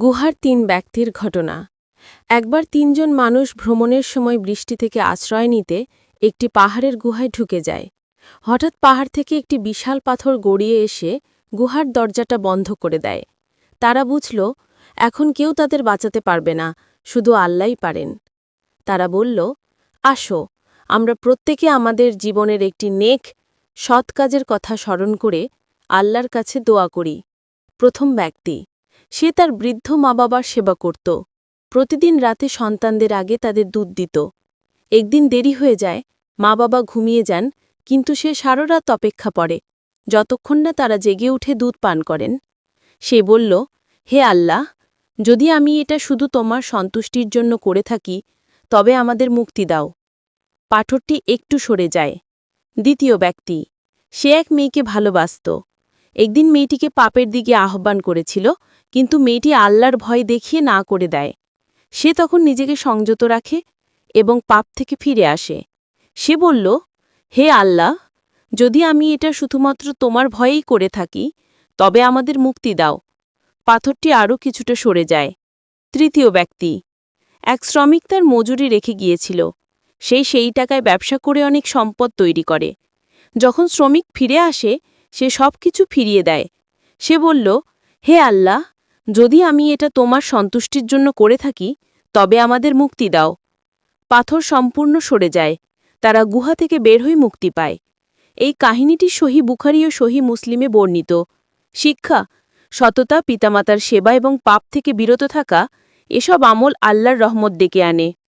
গুহার তিন ব্যক্তির ঘটনা। একবার তিনজন মানুষ ভ্রমণের সময় বৃষ্টি থেকে আশ্রয় নিতে একটি পাহাড়ের গুহায় ঢুকে যায়। হঠাৎ পাহাড় থেকে একটি বিশাল পাথর গড়িয়ে এসে গুহার দরজাটা বন্ধ করে দেয়। তারা বুঝল, এখন কেউ তাদের বাঁচাতে পারবে না, শুধু আল্লাই পারেন। তারা বলল, আসো, আমরা প্রত্যেকে আমাদের জীবনের একটি নেক, সৎ কাজের কথা স্মরণ করে আল্লাহর কাছে দোয়া করি। প্রথম ব্যক্তি। সে তার বৃদ্ধ মা বাবার সেবা করত। প্রতিদিন রাতে সন্তানদের আগে তাদের দুধ দিত। একদিন দেরি হয়ে যায় মা বাবা ঘুমিয়ে যান, কিন্তু সে সারা রাত অপেক্ষা পড়ে। যতক্ষণ না তারা জেগে উঠে দুধ পান করেন। সে বলল, হে আল্লাহ, যদি আমি এটা শুধু তোমার সন্তুষ্টির জন্য করে থাকি, তবে আমাদের মুক্তি দাও। পাঠরটি একটু সরে যায়। দ্বিতীয় ব্যক্তি, সে এক মেয়েকে ভালোবাসত। একদিন মেয়েটিকে পাপের দিকে আহ্বান করেছিল, কিন্তু মেয়েটি আল্লাহর ভয় দেখিয়ে না করে দেয়। সে তখন নিজেকে সংযত রাখে এবং পাপ থেকে ফিরে আসে। সে বলল, হে আল্লাহ, যদি আমি এটা শুধুমাত্র তোমার ভয়েই করে থাকি, তবে আমাদের মুক্তি দাও। পাথরটি আরও কিছুটা সরে যায়। তৃতীয় ব্যক্তি, এক শ্রমিক তার মজুরি রেখে গিয়েছিল। সেই সেই টাকায় ব্যবসা করে অনেক সম্পদ তৈরি করে। যখন শ্রমিক ফিরে আসে সে সব কিছু ফিরিয়ে দেয়। সে বলল, হে আল্লাহ, যদি আমি এটা তোমার সন্তুষ্টির জন্য করে থাকি, তবে আমাদের মুক্তি দাও। পাথর সম্পূর্ণ সরে যায়, তারা গুহা থেকে বের হয়ে মুক্তি পায়। এই কাহিনীটি সহি বুখারি ও সহি মুসলিমে বর্ণিত। শিক্ষা, সততা, পিতামাতার সেবা এবং পাপ থেকে বিরত থাকা, এসব আমল আল্লাহর রহমত ডেকে আনে।